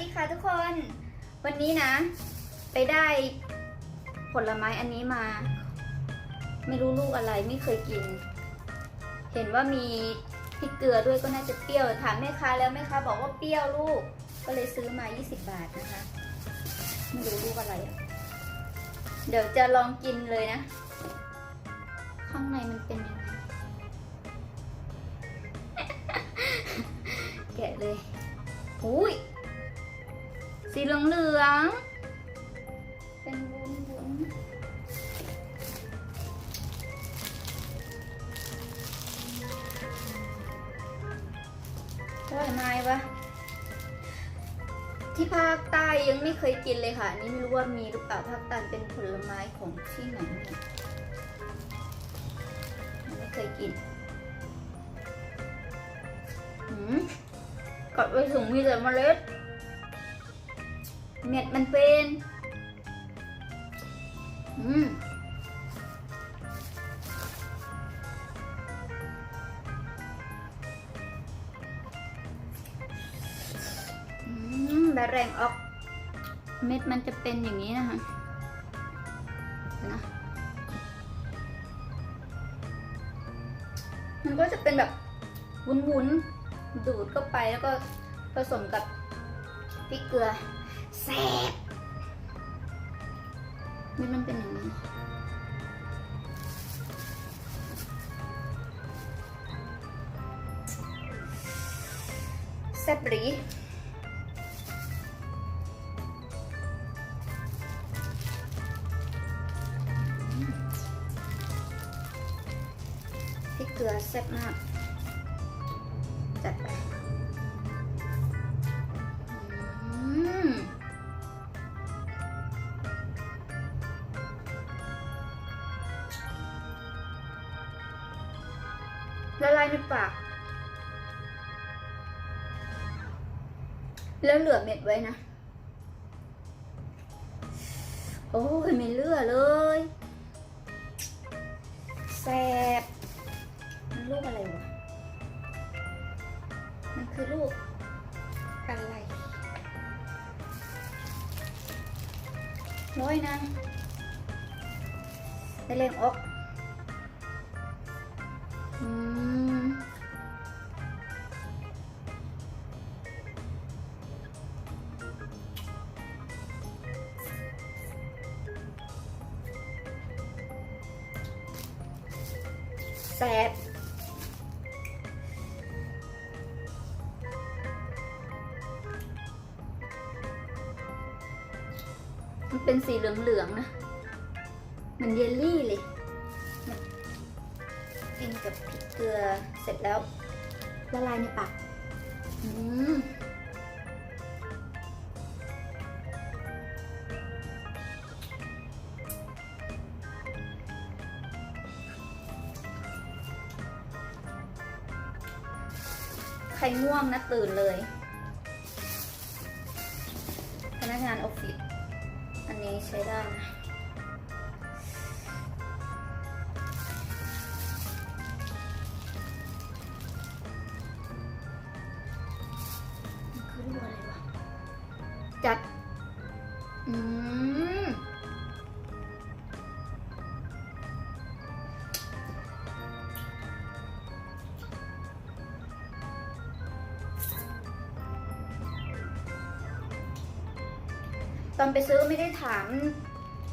ดีค่ะทุกคน วันนี้นะ ไปได้ผลไม้อันนี้มา ไม่รู้ลูกอะไรไม่เคยกิน เห็นว่ามีพริกเกลือด้วยก็น่าจะเปรี้ยวถามแม่ค้าแล้วแม่ค้าบอกว่าเปรี้ยวลูก ก็เลยซื้อมา 20 บาทนะคะ ไม่รู้ลูกอะไรอะเดี๋ยวจะลองกินเลยนะ ข้างในมันเป็นยังไงแกะเลยอุ้ย สีเหลืองเหลืองๆเป็นวุ้นวุ้นอร่อยไหมวะที่ภาคใต้ยังไม่เคยกินเลยค่ะอันนี้ไม่รู้ว่ามีหรือเปล่าภาคใต้เป็นผลไม้ของที่ไหนเนี่ยยังไม่เคยกินหืมกัดไปถึงมีแต่เมล็ด เม็ดมันเป็นอืมแบบแรงออก เม็ดมันจะเป็นอย่างนี้นะคะนะมันก็จะเป็นแบบวุ้นๆ ดูดเข้าไปแล้วก็ผสมกับพริกเกลือ แซ่บนี่มันเป็นอย่างนี้แซ่บหรีพริกเกลือแซ่บมาก จัดไป แล้วเหลือเม็ดไว้นะ โอ้ยไม่เหลือเลยแสบมันลูกอะไรวะ มันคือลูกอะไรร้อยนะได้เล่มออก แสบมันเป็นสีเหลืองๆนะ มันเยลลี่เลยกินกับพริกเกลือเสร็จแล้ว ละลายในปาก อืม ใครง่วงนะตื่นเลย พนักงานออฟฟิศอันนี้ใช้ได้นะ ตอนไปซื้อไม่ได้ถาม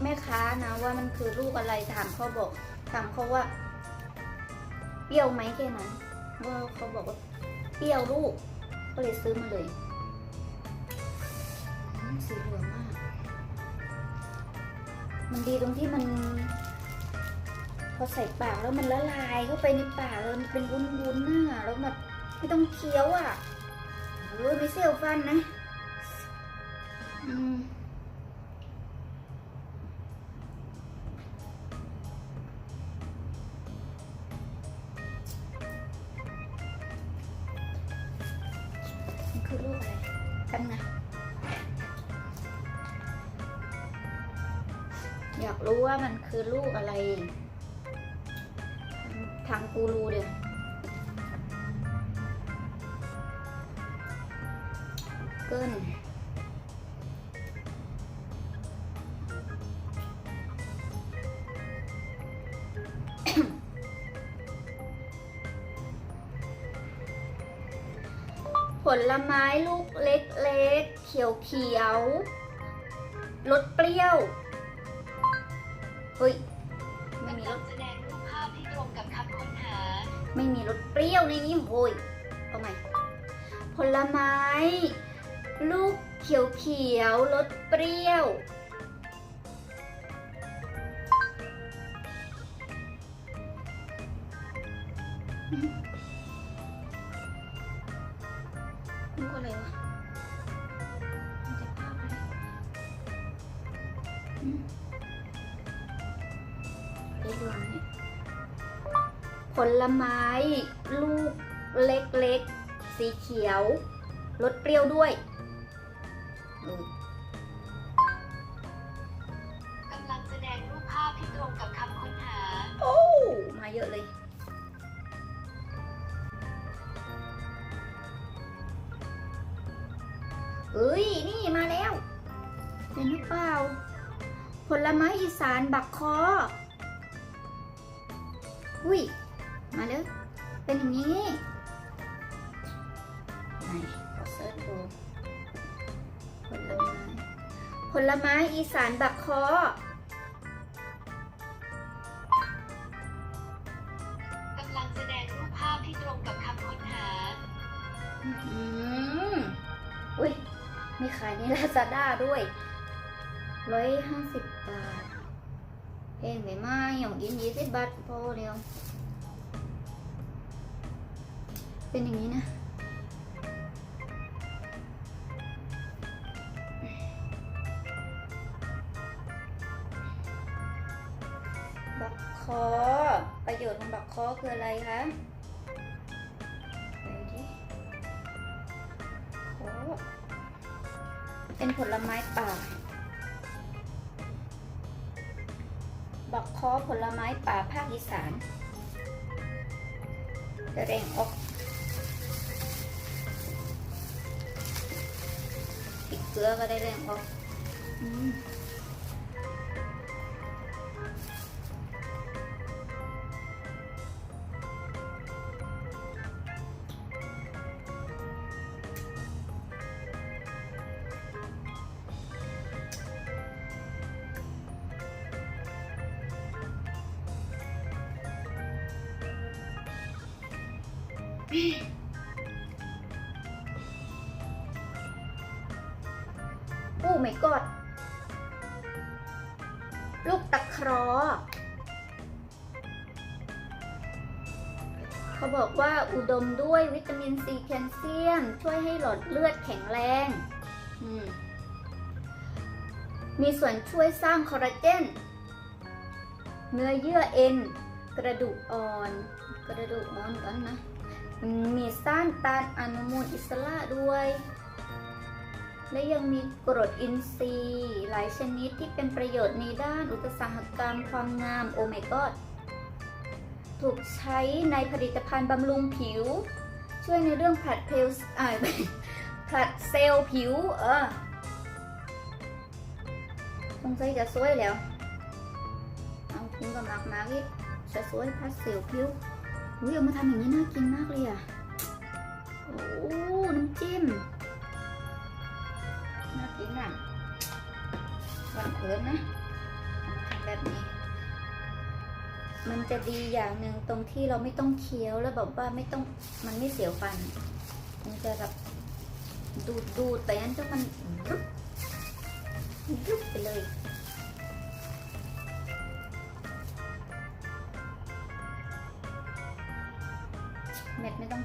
แม่ค้านะว่ามันคือลูกอะไรถามเขาบอกถามเขาว่า เปรี้ยวไหมแค่นั้นว่าเขาบอกว่าเปรี้ยวลูก ก็เลยซื้อมาเลยสีเหลืองมาก มันดีตรงที่มัน พอใส่ปากแล้วมันละลายเข้าไปในปากแล้วมันเป็นวุ้นๆน่ะแล้วแบบไม่ต้องเคี้ยวอะเออไม่เสียวฟันนะ อืมู้ว่ามันคือลูกอะไร ทางกูรูเดี๋ยวเกินผลไม้ลูกเล็กๆ เขียวๆรสเปรี้ยว เฮ้ย ไม่มีรสแสดงรูปภาพที่ตรงกับคำค้นหา ไม่มีรสเปรี้ยวในนี้โว้ยเอาใหม่ผลไม้ ลูกเขียวเขียวรสเปรี้ยว มันก็อะไรวะมันจะภาพอะไร อืมเอ๊ะดูอันนี้ผลไม้ลูกเล็กๆ สีเขียว รสเปรี้ยวด้วยเออกำลังแสดงรูปภาพที่ตรงกับคำค้นหา โอ้ มาเยอะเลย เอ้ย นี่มาแล้ว เห็นหรือเปล่า ผลไม้อีสานบักคอ อุ้ย มาแล้วเป็นอย่างนี้ไหนขอเสิร์ชดูผลไม้ผลไม้อีสานบักคอกำลังแสดงรูปภาพที่ตรงกับคำค้นหาอืมอุ้ย มีขายในลาซาด้าด้วย ร้อยห้าสิบบาท เองไม่มาหยองกินยี่สิบบาทพอเดียว เป็นอย่างนี้นะ บักคอ ประโยชน์ของบักคอคืออะไรคะไปดิโอ้เป็นผลไม้ป่า บักคอผลไม้ป่าภาคอีสานจะแรงออกพริกเกลือก็ได้แรงออกอืม โอ้ไม่กอด ลูกตะคราะห์เขาบอกว่าอุดมด้วยวิตามินซีแคลเซียม ช่วยให้หลอดเลือดแข็งแรงมมีส่วนช่วยสร้างคอลลาเจน เนื้อเยื่อเอ็น กระดูกอ่อน กระดูกอ่อนกันนะ มีต้านต้านอนุมูลอิสระด้วย และยังมีกรดอินทรีย์ หลายชนิดที่เป็นประโยชน์ในด้านอุตสาหกรรมความงามโอเมกอดถูกใช้ในผลิตภัณฑ์บำรุงผิว ช่วยในเรื่องผลัดเพลสผลัดเซลล์ผิว เออสงสัยจะสวยแล้ว เอาคุณกับมากมากอีกจะสวยผลัดเซลล์ผิว อุ้ยเอามาทำอย่างนี้น่ากินมากเลยอะ โอ้น้ำจิ้ม น่ากินอะวันเกินนะทำแบบนี้ มันจะดีอย่างหนึ่งตรงที่เราไม่ต้องเคี้ยวแล้วแบบว่าไม่ต้องมันไม่เสียวฟัน มันจะแบบดูดดูดไปนั้นจะมันรุบรุบไปเลย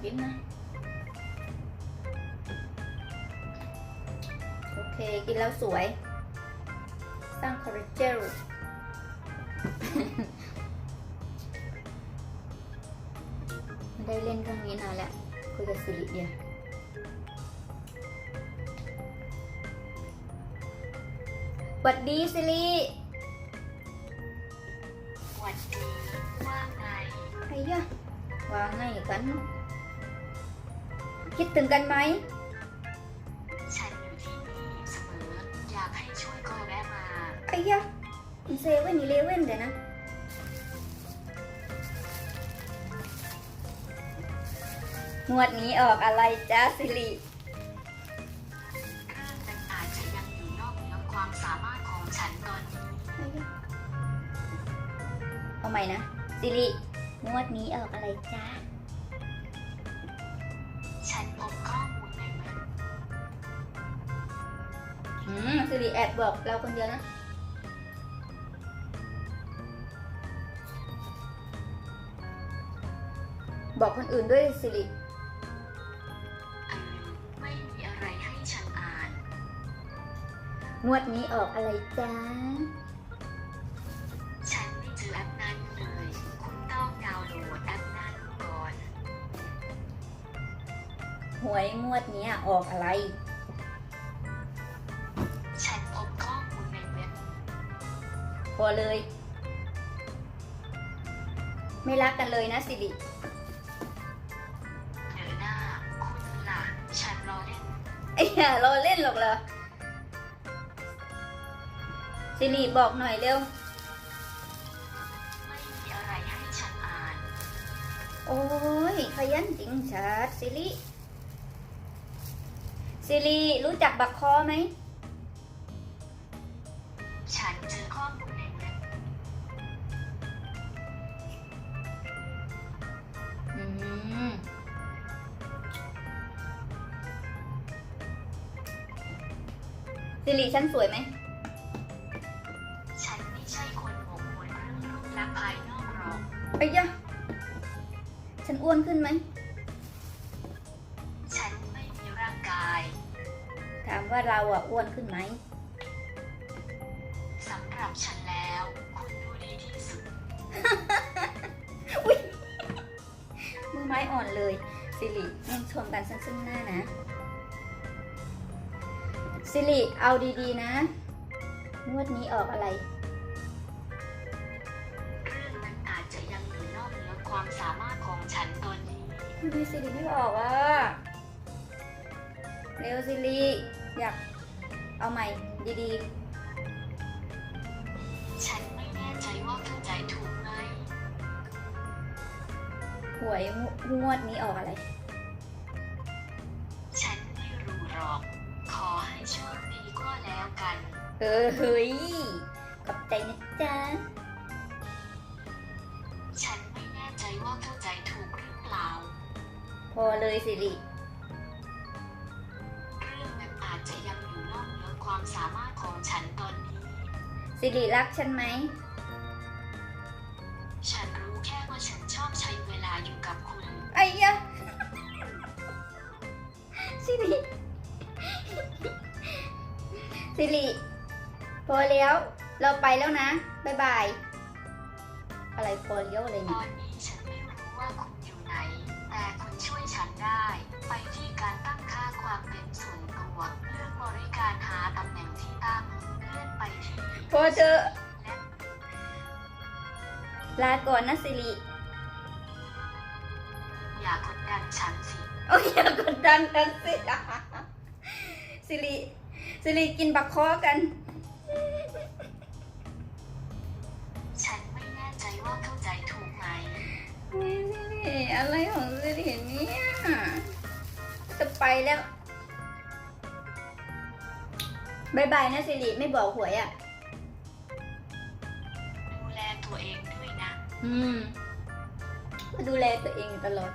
กินนะ โอเค กินแล้วสวย สร้างคอลลาเจนไม่ได้เล่นเครื่องนี้นานแล้ว คุยกับสิริเดียวหวัดดีสิริหวัดดีว่าไงไอ้ยะว่าไงกัน คิดถึงกันไหม ฉันอยู่ที่นี่เสมอ อยากให้ช่วยก็แวะมาไอ้ยะเซเว่นอีเลเว่นเดี๋ยนะ งวดนี้ออกอะไรจ้าสิริเอาเอาใหม่นะ สิริงวดนี้ออกอะไรจ้า อืมสิริแอบบอกเราคนเดียวนะบอกคนอื่นด้วยสิริอืมไม่มีอะไรให้ฉันอ่าน งวดนี้ออกอะไรจ้า ฉันไม่เจอแอปนั้นเลย คุณต้องดาวน์โหลดแอปนั้นก่อน หวยงวดเนี้ยออกอะไร พอเลย ไม่รักกันเลยนะสิริเดี๋ยวหน้าคุณล่ะฉันรอเล่นไอ้ห่าเราเล่นหรอกเหรอสิริบอกหน่อยเร็ว ไม่มีอะไรให้ฉันอ่าน โอ้ยขยันจริงชัดสิริสิริรู้จักบักคอไหม สิริฉันสวยไหม ฉันไม่ใช่คนหมกมุ่นเรื่องรูปลักษณ์ภายนอกหรอก ไอ้ยะ ฉันอ้วนขึ้นไหม ฉันไม่มีร่างกาย ถามว่าเราอะอ้วนขึ้นไหม สำหรับฉันแล้ว คุณดูดีที่สุด มือไม้อ่อนเลย สิริยังชมกันซึ่งๆหน้านะ สิริเอาดีๆนะ งวดนี้ออกอะไร เรื่องนั้นอาจจะยังอยู่นอกเหนือความสามารถของฉันตอนนี้ทำไมสิริไม่ออกอะเร็วสิริอยากเอาใหม่ดีฉันไม่แน่ใจว่าเข้าใจถูกไหมๆหวยงวดนี้ออกอะไร แล้วกันเออเฮ้ยขอบใจนะจ๊ะ ฉันไม่แน่ใจว่าเข้าใจถูกหรือเปล่า พอเลยสิริ เรื่องนั้นอาจจะยังอยู่นอกเหนือความสามารถของฉันตอนนี้ สิริรักฉันไหม ฉันรู้แค่ว่าฉันชอบใช้เวลาอยู่กับคุณไอ้ยะสิริ สิริพอแล้ว เราไปแล้วนะ บ๊ายบาย อะไรพอเลี้ยวอะไรตเนี่ยอนนี้ฉันไม่รู้ว่าคุณอยู่ไหน แต่คุณช่วยฉันได้ ไปที่การตั้งค่าความเป็นส่วนตัว เลือกบริการหาตำแหน่งที่ตั้งเลื่อนไปที่พอเธอะ และลาก่อนนะสิริอย่ากดดันฉันสิ โอ้ยอย่ากดดันกันสิ สิริ สิริกินบักคอกัน ฉันไม่แน่ใจว่าเข้าใจถูกไหมเฮ้ยสิริอะไรของสิริเนี่ยจะไปแล้วบายบายนะสิริไม่บอกหวยอะ ดูแลตัวเองด้วยนะ อืมก็ดูแลตัวเองอยู่ตลอด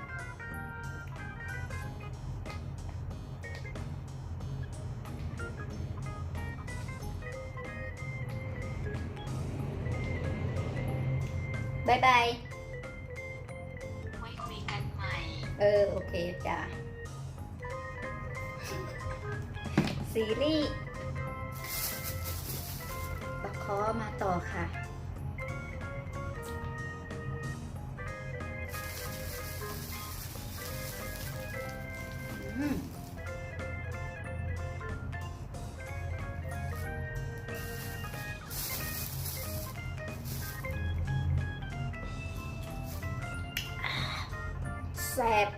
บายบาย ไว้คุยกันใหม่ เออ โอเคจ้ะซีรีส์ประคอมาต่อค่ะ sẹp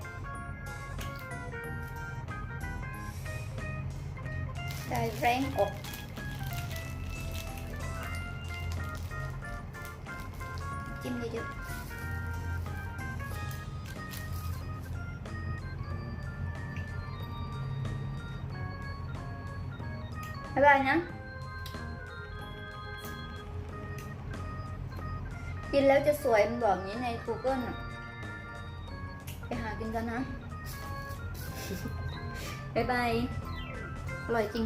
đây rang ụt chim gì chưa bye bye nhá, chim léo cho xuôi em bỏ như này cô cơn à กันนะ บ๊ายบาย อร่อยจริง